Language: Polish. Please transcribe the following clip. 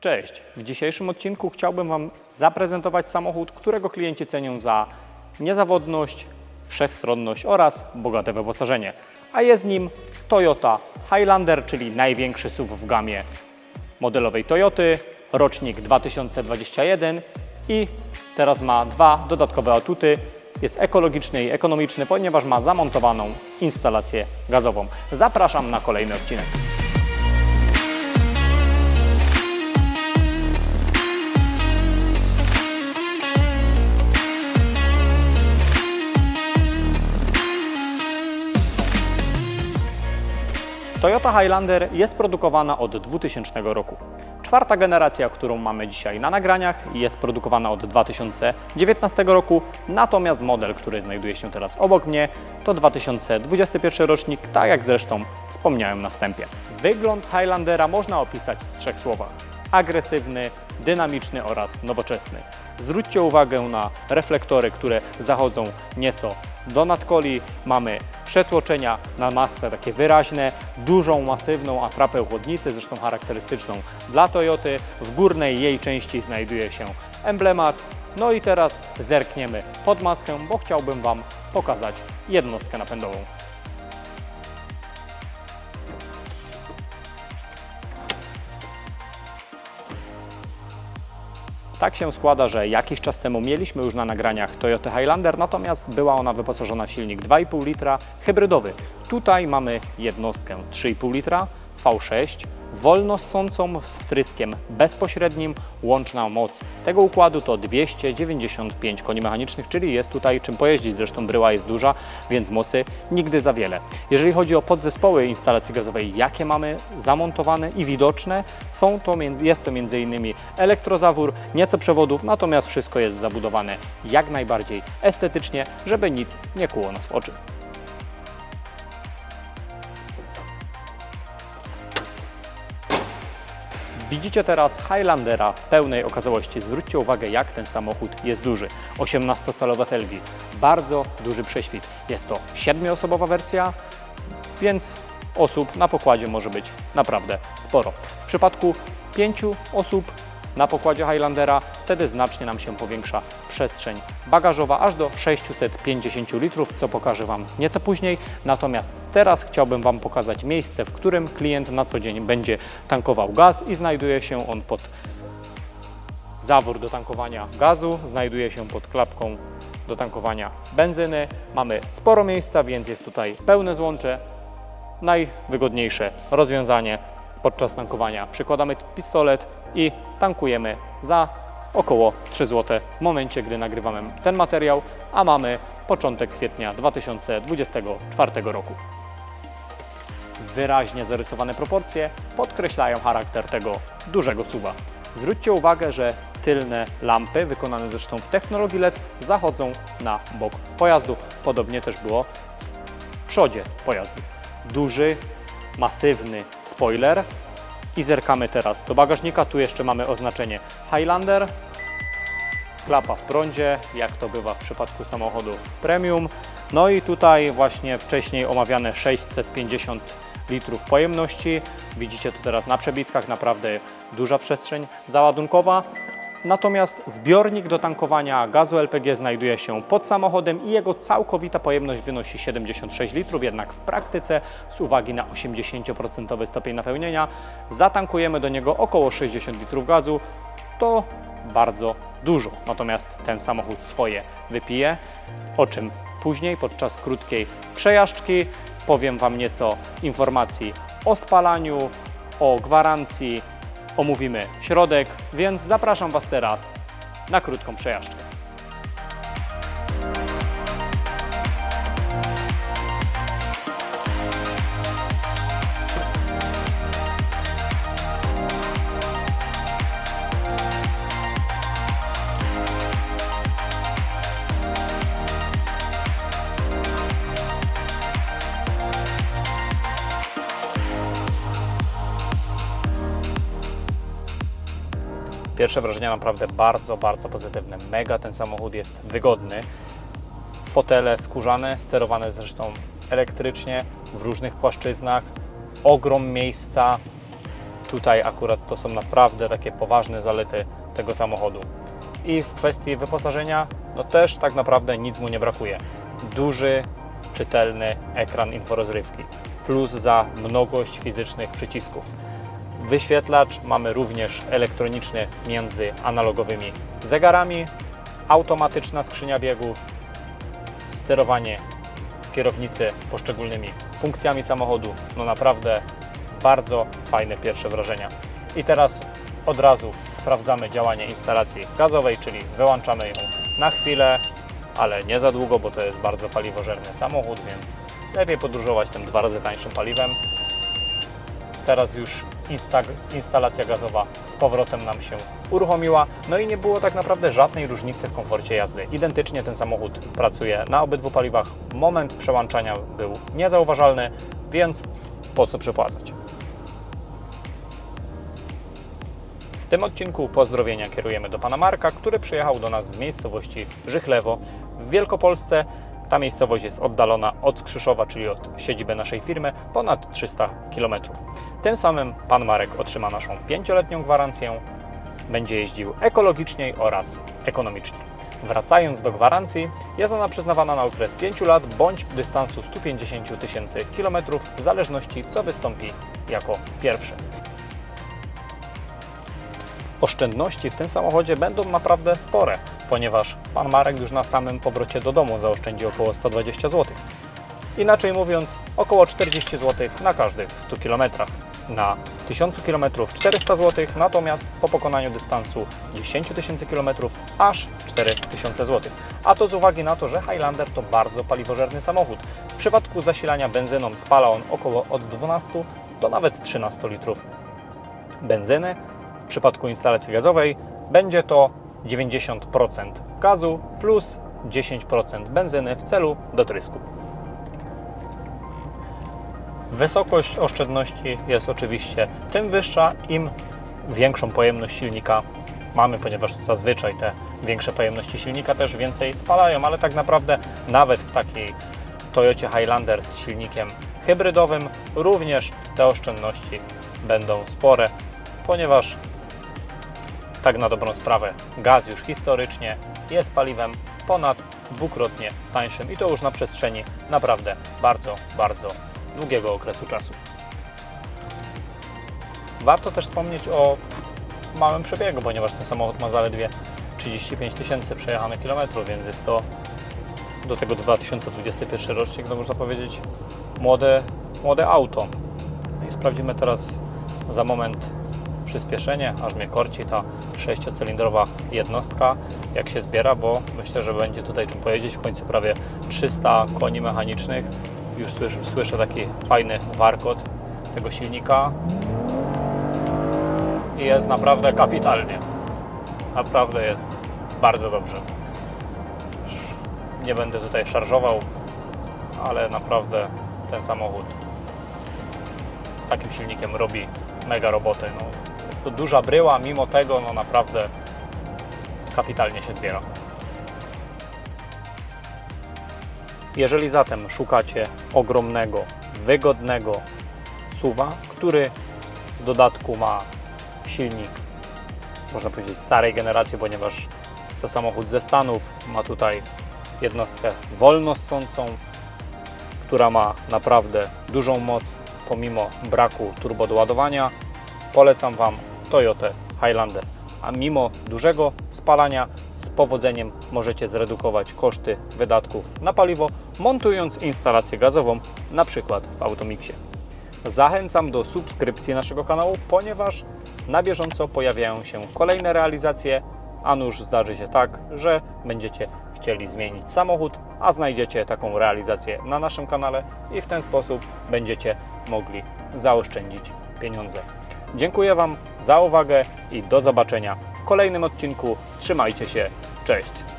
Cześć! W dzisiejszym odcinku chciałbym Wam zaprezentować samochód, którego klienci cenią za niezawodność, wszechstronność oraz bogate wyposażenie. A jest nim Toyota Highlander, czyli największy SUV w gamie modelowej Toyoty, rocznik 2021 i teraz ma dwa dodatkowe atuty. Jest ekologiczny i ekonomiczny, ponieważ ma zamontowaną instalację gazową. Zapraszam na kolejny odcinek. Toyota Highlander jest produkowana od 2000 roku. Czwarta generacja, którą mamy dzisiaj na nagraniach, jest produkowana od 2019 roku, natomiast model, który znajduje się teraz obok mnie, to 2021 rocznik, tak jak zresztą wspomniałem na wstępie. Wygląd Highlandera można opisać w trzech słowach: agresywny, dynamiczny oraz nowoczesny. Zwróćcie uwagę na reflektory, które zachodzą nieco do nadkoli. Mamy przetłoczenia na masce takie wyraźne, dużą, masywną atrapę chłodnicy, zresztą charakterystyczną dla Toyoty. W górnej jej części znajduje się emblemat. No i teraz zerkniemy pod maskę, bo chciałbym Wam pokazać jednostkę napędową. Tak się składa, że jakiś czas temu mieliśmy już na nagraniach Toyota Highlander, natomiast była ona wyposażona w silnik 2,5 litra hybrydowy. Tutaj mamy jednostkę 3,5 litra V6, wolno ssącą z wtryskiem bezpośrednim. Łączna moc tego układu to 295 koni mechanicznych, czyli jest tutaj czym pojeździć. Zresztą bryła jest duża, więc mocy nigdy za wiele. Jeżeli chodzi o podzespoły instalacji gazowej, jakie mamy zamontowane i widoczne, są to, jest to m.in. elektrozawór, nieco przewodów, natomiast wszystko jest zabudowane jak najbardziej estetycznie, żeby nic nie kłuło nas w oczy. Widzicie teraz Highlandera w pełnej okazałości. Zwróćcie uwagę, jak ten samochód jest duży. 18-calowe felgi, bardzo duży prześwit. Jest to 7-osobowa wersja, więc osób na pokładzie może być naprawdę sporo. W przypadku 5 osób na pokładzie Highlandera wtedy znacznie nam się powiększa przestrzeń bagażowa aż do 650 litrów, co pokażę Wam nieco później. Natomiast teraz chciałbym Wam pokazać miejsce, w którym klient na co dzień będzie tankował gaz i znajduje się on pod zawór do tankowania gazu, znajduje się pod klapką do tankowania benzyny. Mamy sporo miejsca, więc jest tutaj pełne złącze. Najwygodniejsze rozwiązanie podczas tankowania. Przykładamy pistolet i tankujemy za około 3 zł w momencie, gdy nagrywamy ten materiał, a mamy początek kwietnia 2024 roku. Wyraźnie zarysowane proporcje podkreślają charakter tego dużego suwa. Zwróćcie uwagę, że tylne lampy, wykonane zresztą w technologii LED, zachodzą na bok pojazdu. Podobnie też było w przodzie pojazdu. Duży, masywny spoiler. I zerkamy teraz do bagażnika. Tu jeszcze mamy oznaczenie Highlander. Klapa w prądzie, jak to bywa w przypadku samochodu premium. No i tutaj właśnie wcześniej omawiane 650 litrów pojemności. Widzicie to teraz na przebitkach, naprawdę duża przestrzeń załadunkowa. Natomiast zbiornik do tankowania gazu LPG znajduje się pod samochodem i jego całkowita pojemność wynosi 76 litrów, jednak w praktyce z uwagi na 80% stopień napełnienia zatankujemy do niego około 60 litrów gazu. To bardzo dużo. Natomiast ten samochód swoje wypije, o czym później podczas krótkiej przejażdżki powiem Wam nieco informacji o spalaniu, o gwarancji, omówimy środek, więc zapraszam Was teraz na krótką przejażdżkę. Pierwsze wrażenia naprawdę bardzo, bardzo pozytywne. Mega ten samochód jest wygodny. Fotele skórzane, sterowane zresztą elektrycznie w różnych płaszczyznach. Ogrom miejsca. tutaj akurat to są naprawdę takie poważne zalety tego samochodu. I w kwestii wyposażenia, no też tak naprawdę nic mu nie brakuje. Duży, czytelny ekran inforozrywki, plus za mnogość fizycznych przycisków. Wyświetlacz mamy również elektroniczny między analogowymi zegarami, automatyczna skrzynia biegów, sterowanie z kierownicy poszczególnymi funkcjami samochodu. No naprawdę bardzo fajne pierwsze wrażenia. I teraz od razu sprawdzamy działanie instalacji gazowej, czyli wyłączamy ją na chwilę, ale nie za długo, bo to jest bardzo paliwożerny samochód, więc lepiej podróżować tym dwa razy tańszym paliwem. Teraz już insta instalacja gazowa z powrotem nam się uruchomiła. No i nie było tak naprawdę żadnej różnicy w komforcie jazdy. Identycznie ten samochód pracuje na obydwu paliwach. Moment przełączania był niezauważalny, więc po co przepłacać? W tym odcinku pozdrowienia kierujemy do pana Marka, który przyjechał do nas z miejscowości Żychlewo w Wielkopolsce. Ta miejscowość jest oddalona od Skrzyszowa, czyli od siedziby naszej firmy, ponad 300 km. Tym samym pan Marek otrzyma naszą pięcioletnią gwarancję, będzie jeździł ekologiczniej oraz ekonomiczniej. Wracając do gwarancji, jest ona przyznawana na okres 5 lat bądź dystansu 150 tysięcy km, w zależności co wystąpi jako pierwsze. Oszczędności w tym samochodzie będą naprawdę spore, ponieważ pan Marek już na samym powrocie do domu zaoszczędzi około 120 zł. Inaczej mówiąc, około 40 zł na każdych 100 km. Na 1000 km 400 zł, natomiast po pokonaniu dystansu 10 tysięcy km aż 4000 zł. A to z uwagi na to, że Highlander to bardzo paliwożerny samochód. W przypadku zasilania benzyną spala on około od 12 do nawet 13 litrów benzyny. W przypadku instalacji gazowej będzie to 90% gazu plus 10% benzyny w celu dotrysku. Wysokość oszczędności jest oczywiście tym wyższa, im większą pojemność silnika mamy, ponieważ zazwyczaj te większe pojemności silnika też więcej spalają, ale tak naprawdę nawet w takiej Toyocie Highlander z silnikiem hybrydowym również te oszczędności będą spore, ponieważ tak na dobrą sprawę gaz już historycznie jest paliwem ponad dwukrotnie tańszym i to już na przestrzeni naprawdę bardzo, bardzo długiego okresu czasu. Warto też wspomnieć o małym przebiegu, ponieważ ten samochód ma zaledwie 35 tysięcy przejechanych kilometrów, więc jest to do tego 2021 rocznik, no można powiedzieć, młode, młode auto. No I sprawdzimy teraz za moment przyspieszenie, aż mnie korci ta sześciocylindrowa jednostka, jak się zbiera, bo myślę, że będzie tutaj czym pojeździć. W końcu prawie 300 koni mechanicznych. Już słyszę, słyszę taki fajny warkot tego silnika i jest naprawdę kapitalnie. Naprawdę jest bardzo dobrze. Nie będę tutaj szarżował, ale naprawdę ten samochód z takim silnikiem robi mega robotę. No, jest to duża bryła, mimo tego no naprawdę kapitalnie się zbiera. Jeżeli zatem szukacie ogromnego, wygodnego suwa, który w dodatku ma silnik, można powiedzieć, starej generacji, ponieważ to samochód ze Stanów, ma tutaj jednostkę wolnossącą, która ma naprawdę dużą moc pomimo braku turbodoładowania. Polecam Wam Toyota Highlander. A mimo dużego spalania z powodzeniem możecie zredukować koszty wydatków na paliwo, montując instalację gazową, na przykład w Automixie. Zachęcam do subskrypcji naszego kanału, ponieważ na bieżąco pojawiają się kolejne realizacje, a nuż zdarzy się tak, że będziecie chcieli zmienić samochód, a znajdziecie taką realizację na naszym kanale i w ten sposób będziecie mogli zaoszczędzić pieniądze. Dziękuję Wam za uwagę i do zobaczenia w kolejnym odcinku. Trzymajcie się, cześć!